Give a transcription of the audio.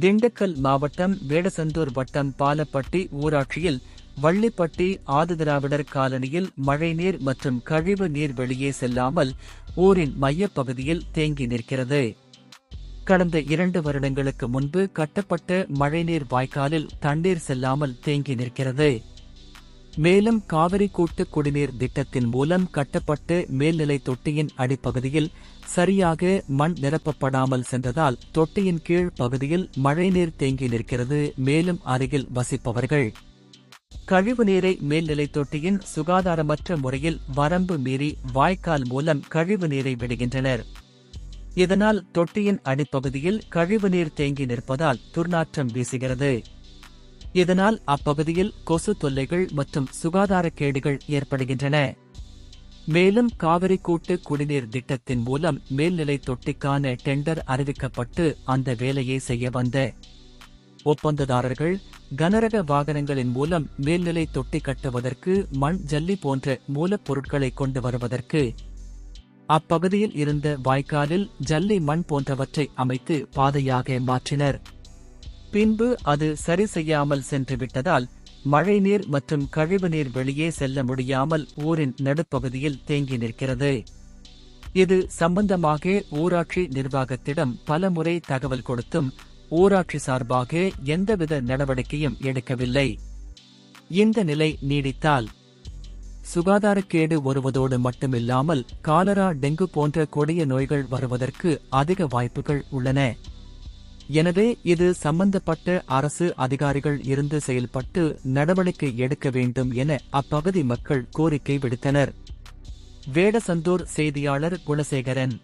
திண்டுக்கல் மாவட்டம் வேடசந்தூர் வட்டம் பாலப்பட்டி ஊராட்சியில் வள்ளிப்பட்டி ஆதிதிராவிடர் காலனியில் மழைநீர் மற்றும் கழிவு நீர் வெளியே செல்லாமல் ஊரின் மையப்பகுதியில் தேங்கி நிற்கிறது. கடந்த இரண்டு வருடங்களுக்கு முன்பு கட்டப்பட்ட மழைநீர் வாய்க்காலில் தண்ணீர் செல்லாமல் தேங்கி நிற்கிறது. மேலும் காவிரி கூட்டு குடிநீர் திட்டத்தின் மூலம் கட்டப்பட்டு மேல்நிலை தொட்டியின் அடிப்பகுதியில் சரியாக மண் நிரப்பப்படாமல் சென்றதால் தொட்டியின் கீழ் பகுதியில் மழைநீர் தேங்கி நிற்கிறது. மேலும் அருகில் வசிப்பவர்கள் கழிவுநீரை மேல்நிலை தொட்டியின் சுகாதாரமற்ற முறையில் வரம்பு மீறி வாய்க்கால் மூலம் கழிவுநீரை விடுகின்றனர். இதனால் தொட்டியின் அடிப்பகுதியில் கழிவுநீர் தேங்கி நிற்பதால் துர்நாற்றம் வீசுகிறது. இதனால் அப்பகுதியில் கொசு தொல்லைகள் மற்றும் சுகாதார கேடுகள் ஏற்படுகின்றன. மேலும் காவிரி கூட்டு குடிநீர் திட்டத்தின் மூலம் மேல்நிலை தொட்டிக்கான டெண்டர் அறிவிக்கப்பட்டு அந்த வேலையை செய்ய வந்த ஒப்பந்ததாரர்கள் கனரக வாகனங்களின் மூலம் மேல்நிலை தொட்டி கட்டுவதற்கு மண் ஜல்லி போன்ற மூலப்பொருட்களை கொண்டு வருவதற்கு அப்பகுதியில் இருந்த வாய்க்காலில் ஜல்லி மண் போன்றவற்றை அமைத்து பாதையாக மாற்றினர். பின்பு அது சரி செய்யாமல் சென்றுவிட்டதால் மழைநீர் மற்றும் கழிவுநீர் வெளியே செல்ல முடியாமல் ஊரின் நடுப்பகுதியில் தேங்கி நிற்கிறது. இது சம்பந்தமாக ஊராட்சி நிர்வாகத்திடம் பலமுறை தகவல் கொடுத்தும் ஊராட்சி சார்பாக எந்தவித நடவடிக்கையும் எடுக்கவில்லை. இந்த நிலை நீடித்தால் சுகாதாரக்கேடு வருவதோடு மட்டுமில்லாமல் காலரா டெங்கு போன்ற கொடிய நோய்கள் வருவதற்கு அதிக வாய்ப்புகள் உள்ளன. எனவே இது சம்பந்தப்பட்ட அரசு அதிகாரிகள் இருந்து செயல்பட்டு நடவடிக்கை எடுக்க வேண்டும் என அப்பகுதி மக்கள் கோரிக்கை விடுத்தனர். வேடசந்தூர் செய்தியாளர் குணசேகரன்.